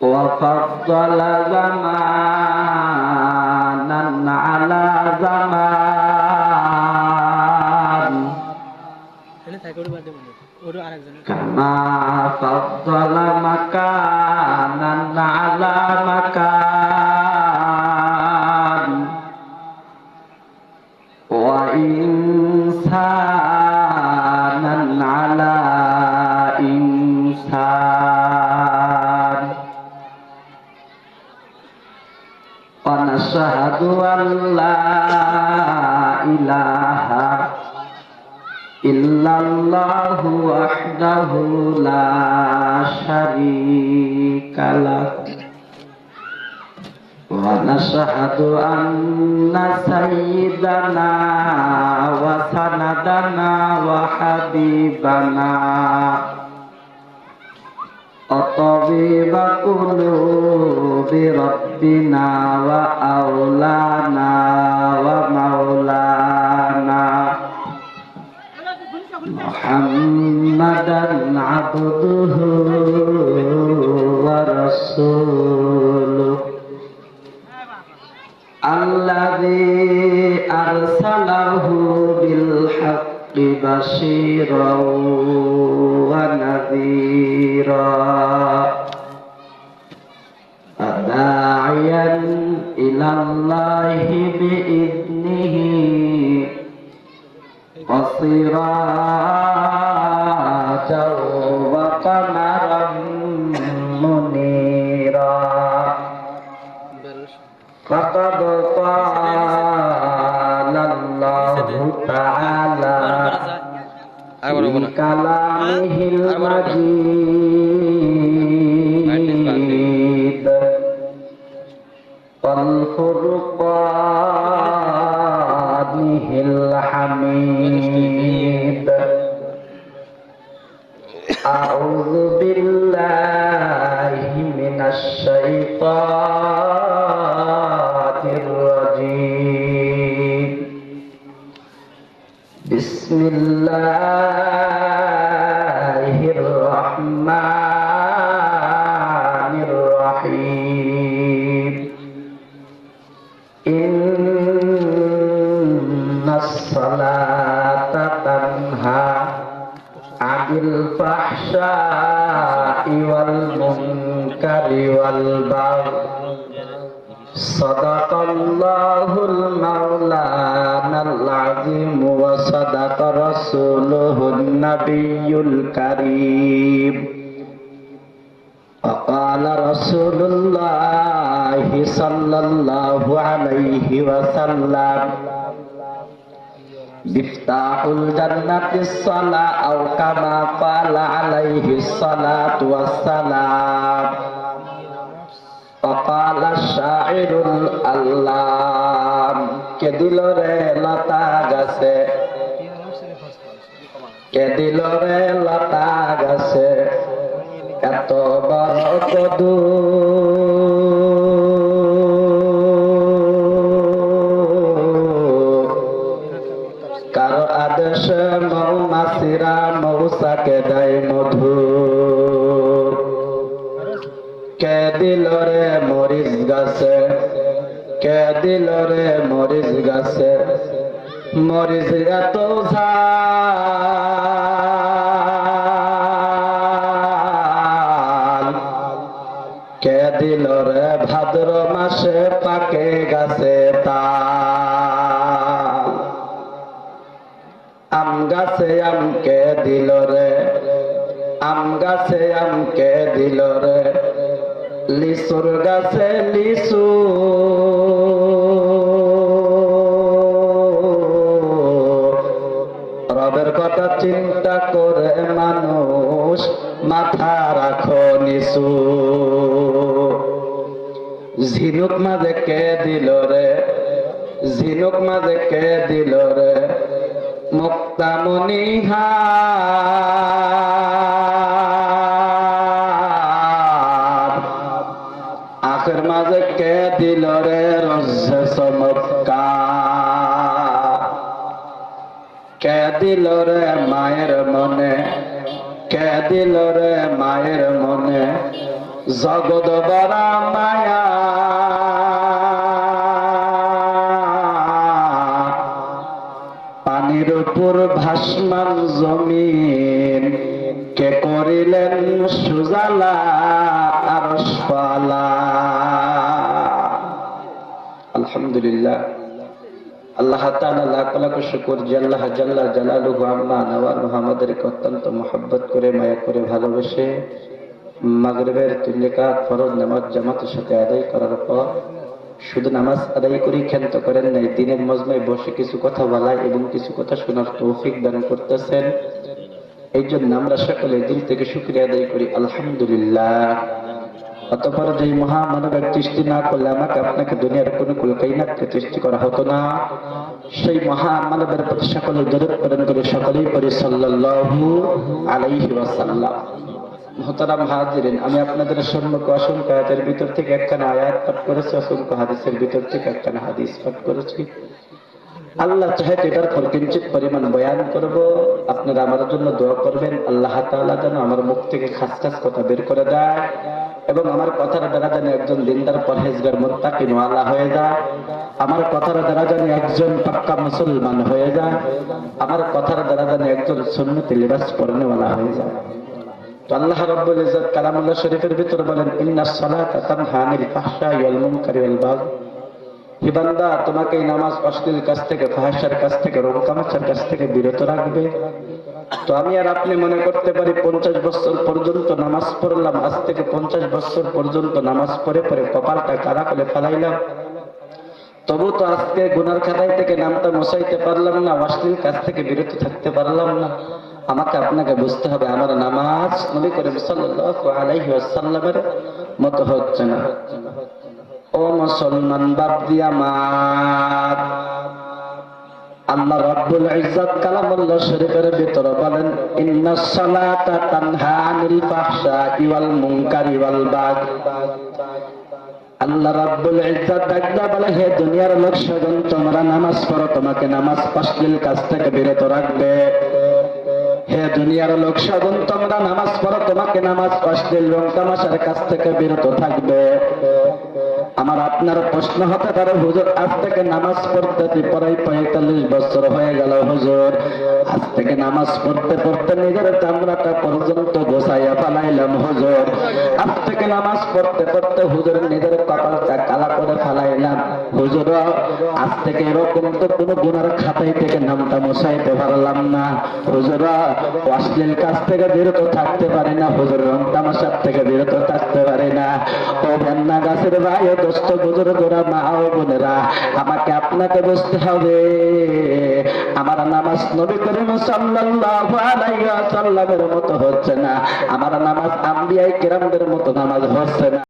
وفضل زمانا على زمان كما فضل مكانا على مكان আশহাদু আল্লা ইলাহা ইল্লাল্লাহু ওয়াহদাহু লা শারীকা লাহ ওয়া নাশহাদু আন্না সাইয়্যিদানা ওয়া সানাদানা ওয়া হাবিবানা। وطبيب قلوب ربنا وأولانا ومولانا محمدا عبده ورسوله الذي أرسله بالحق بشيرا ونذيرا وقمرا منيرا فقد قال الله تعالى في كلامه المجيد Pak والمنكر والبغي صدق الله المولانا العظيم وصدق رسوله النبي الكريم وقال رسول الله صلى الله عليه وسلم مفتاح الجنة الصلاة أو كما قال عليه الصلاة والسلام وقال الشاعر الألام কে দিল রে লতা গাছে কে দিল রে লতা গাছে এত বড় কদু কারো আদেশে মৌমাছিরা মৌসাকে দেয় মধু কে দিল রে মরিচ গাছে কে দিল রে মরিচ গাছে? মরিচ এত ঝাল। কে দিল ভাদ্র মাসে পাকে গাছে তাল? আম গাছে আমকে দিল রে? আম গাছে আমকে দিল রে? লিচুর গাছে লিচু। ঝিনুক মাঝে কে দিল রে? ঝিনুক মাঝে কে দিল রে? মুক্তামণি আখের মাঝে কে দিল রে? চমৎকার। কে দিল রে মায়ের মনে? কে দিল রে মায়ের মনে? জগৎ বড়া মায়া। পানির উপর ভাসমান জমিন, কে করিলেন সুজালা আর আলহামদুলিল্লাহ। আল্লাহ তাআলা লাখ লাখ শুকর, যে আল্লাহ জাল্লা আম্মা নওয়ালুহু আমাদেরকে অত্যন্ত মহব্বত করে, মায়া করে ভালোবেসে মাগরিবের তিন ফরজ নামাজ জামাতের সাথে আদায় করার পর শুধু নামাজ আদায় করি ক্ষান্ত করেন নাই, দিনের মজমায় বসে কিছু কথা বলা এবং কিছু কথা শোনার তৌফিক দান করতেছেন। এই জন্য আমরা সকলে দিল থেকে শুক্রিয়া আদায় করি, আলহামদুলিল্লাহ। অতপর যে মহামানবের সৃষ্টি না করলে আমাকে আপনাকে দুনিয়ার কোন কুলকাইনাথকে সৃষ্টি করা হতো না। সেই মহামানবের প্রতি সকলে দরদ প্রেরণ করে সকলেই করি, সাল্লাল্লাহু আলাইহি ওয়াসাল্লাম। মোহতারাম হাজিরিন, আমি আপনাদের সম্মুখে অসংখ্য আয়াতের ভিতর থেকে একখানা আয়াত পাঠ করেছি, অসংখ্য হাদিসের ভিতর থেকে একখানা হাদিস পাঠ করেছি। আল্লাহ চাহে এটার পর কিঞ্চিত পরিমাণ বয়ান করব। আপনারা আমার জন্য দোয়া করবেন, আল্লাহ তাআলা যেন আমার মুখ থেকে খাস খাস কথা বের করে দেয় এবং আমার কথার দ্বারা যেন একজন দিনদার পরহেজগার মোত্তাকিন ওয়ালা হয়ে যায়। আমার কথার দ্বারা যেন একজন পাক্কা মুসলমান হয়ে যায়। আমার কথার দ্বারা যেন একজন সুন্নতি লিবাস পরনেওয়ালা হয়ে যায়। আপনি মনে করতে পারি, পঞ্চাশ বছর পর্যন্ত নামাজ পড়লাম, আজ থেকে পঞ্চাশ বছর পর্যন্ত নামাজ পড়ে পড়ে কপালটা কারা করে ফেলাইলাম। তবু তো আজকে গুনার খাতায় থেকে নামটা মশাইতে পারলাম না, অশ্লীল কাছ থেকে বিরত থাকতে পারলাম না। আমাকে আপনাকে বুঝতে হবে, আমার নামাজ নবী করিম সাল্লাল্লাহু মতো হচ্ছে না। ও মুসলমান বাপ দিয়া মার। নামাজ পড়ো, তোমাকে নামাজ অশ্লীল কাজ থেকে বিরত রাখবে। হে দুনিয়ার লোক, সাধন তোমরা, নামাজ পড়ো, তোমাকে নামাজ অশ্লীল রং তামাশার কাছ থেকে বিরত থাকবে। আমার আপনার প্রশ্ন হতে পারে, হুজুর, আজ থেকে নামাজ পড়তে পড়াই পঁয়তাল্লিশ বছর হয়ে গেল, হুজুর। আজ থেকে নামাজ পড়তে পড়তে নিজের চামড়াটা পর্যন্ত গোসাইয়া ফালাইলাম, হুজুর। আজ থেকে নামাজ পড়তে পড়তে হুজুর নিজের কপালটা কালা করে ফালাইলাম। হুজুর, আজ থেকে এরকম তো কোনো গুনার খাতাই থেকে নামটা মশাইতে পারলাম না। হুজুর, অশ্লীল কাজ থেকে বিরত থাকতে পারি না। হুজুর রং তামাশার থেকে বিরত থাকতে পারি না। ও ভেন্না গাছের ভাই, ও দোস্ত বুজুর্গরা মা ও বোনেরা, আমাকে আপনাকে বুঝতে হবে। আমার নামাজ নবী করিম সাল্লাল্লাহু আলাইহি ওয়াসাল্লামের মতো হচ্ছে না। আমার নামাজ আম্বিয়াই কেরামদের মতো নামাজ হচ্ছে না।